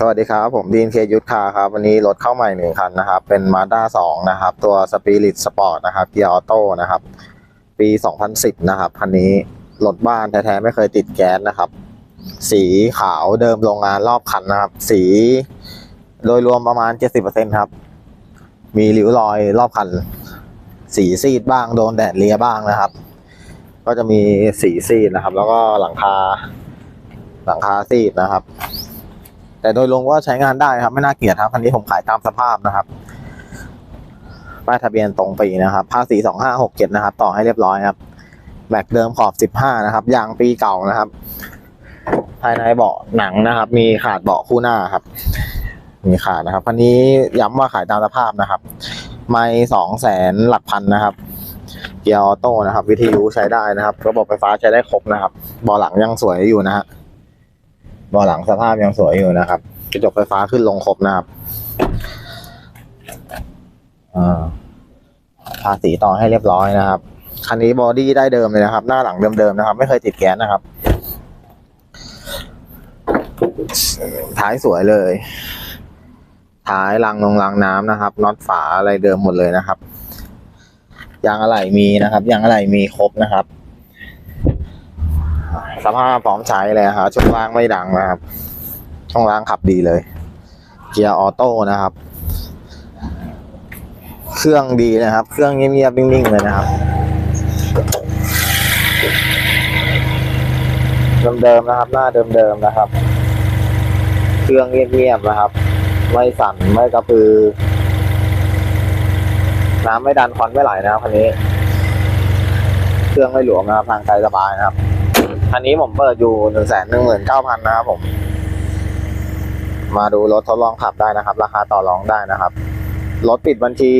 สวัสดีครับผมดีนเคยุทธคาครับ วันนี้รถเข้าใหม่หนึ่งคันนะครับ เป็น Mazda 2 นะครับ ตัว Spirit Sport นะครับเกียร์ออโต้นะครับ ปี 2010 นะครับ คันนี้รถบ้านแท้ๆ ไม่เคยติดแก๊สนะครับ สีขาวเดิมโรงงานรอบคันนะครับ สีโดยรวมประมาณ 70%ครับ มีริ้วรอยรอบคัน สีซีดบ้างโดนแดดเลียบ้างนะครับ ก็จะมีสีซีดนะครับ แล้วก็หลังคาหลังคาซีดนะครับ แต่โดยรวมก็ใช้งานได้ครับ ไม่น่าเกลียดครับคันนี้ผมขายตามสภาพนะครับป้ายทะเบียนตรงปีนะครับภาษีสองห้าหกเจ็ดนะครับ ต่อให้เรียบร้อยครับแม็กเดิมขอบสิบห้านะครับยางปีเก่านะครับ ภายในเบาะหนังนะครับ มีขาดเบาะคู่หน้าครับ มีขาดนะครับคันนี้ย้ำว่าขายตามสภาพนะครับ ไม่สองแสนหลักพันนะครับเกียร์ออโต้นะครับ วิทยุใช้ได้นะครับ ระบบไฟฟ้าใช้ได้ครบนะครับเบาะหลังยังสวยอยู่นะฮะ บาะหลังสภาพยังสวยอยู่นะครับกระจกไฟฟ้าขึ้นลงครบนะครับอ่าทาสีต่อให้เรียบร้อยนะครับ คันนี้บอดี้ได้เดิมเลยนะครับ หน้าหลังเดิมๆนะครับ ไม่เคยติดแก๊สนะครับ ท้ายสวยเลย ท้ายรางนงรางน้ำนะครับน็อตฝาอะไรเดิมหมดเลยนะครับ ยางอะไหล่มีนะครับ ยางอะไหล่มีครบนะครับ สภาพพร้อมใช้เลยครับช่วงล่างไม่ดังนะครับ ช่วงล่างขับดีเลย เกียร์ออโต้นะครับ เครื่องดีนะครับ เครื่องเงียบๆนิ่งๆเลยนะครับเดิมๆนะครับ หน้าเดิมๆนะครับ เครื่องเงียบๆนะครับ ไม่สั่นไม่กระพือ น้ำไม่ดันควันไม่ไหลนะครับคันนี้ เครื่องไม่หลวมนะครับทางไกลสบายนะครับ อันนี้ผมเปิดอยู่หนึ่งแสนหนึ่งหมื่นเก้าพันนะครับผม มาดูรถทดลองขับได้นะครับ ราคาต่อรองได้นะครับ รถปิดบัญชี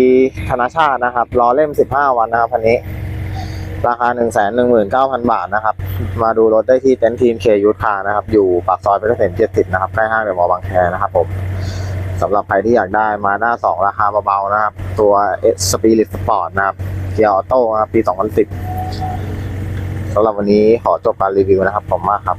ธนาชาตินะครับรอเล่มสิบห้าวันนะครับคันนี้ ราคาหนึ่งแสนหนึ่งหมื่นเก้าพันบาทนะครับ มาดูรถได้ที่เต็นท์ทีมเคยูทคานะครับ อยู่ปากซอยเพชรเกษมเจ็ดสิบนะครับใกล้ห้างเดอะมอลล์บางแคนะครับผมสำหรับใครที่อยากได้มาหน้าสองราคาเบาๆนะครับ ตัวสปีริสปอร์ตนะครับ เกียร์ออโต้นะครับ ปีสองพันสิบ สำหรับวันนี้ขอจบการรีวิวนะครับผมมากครับ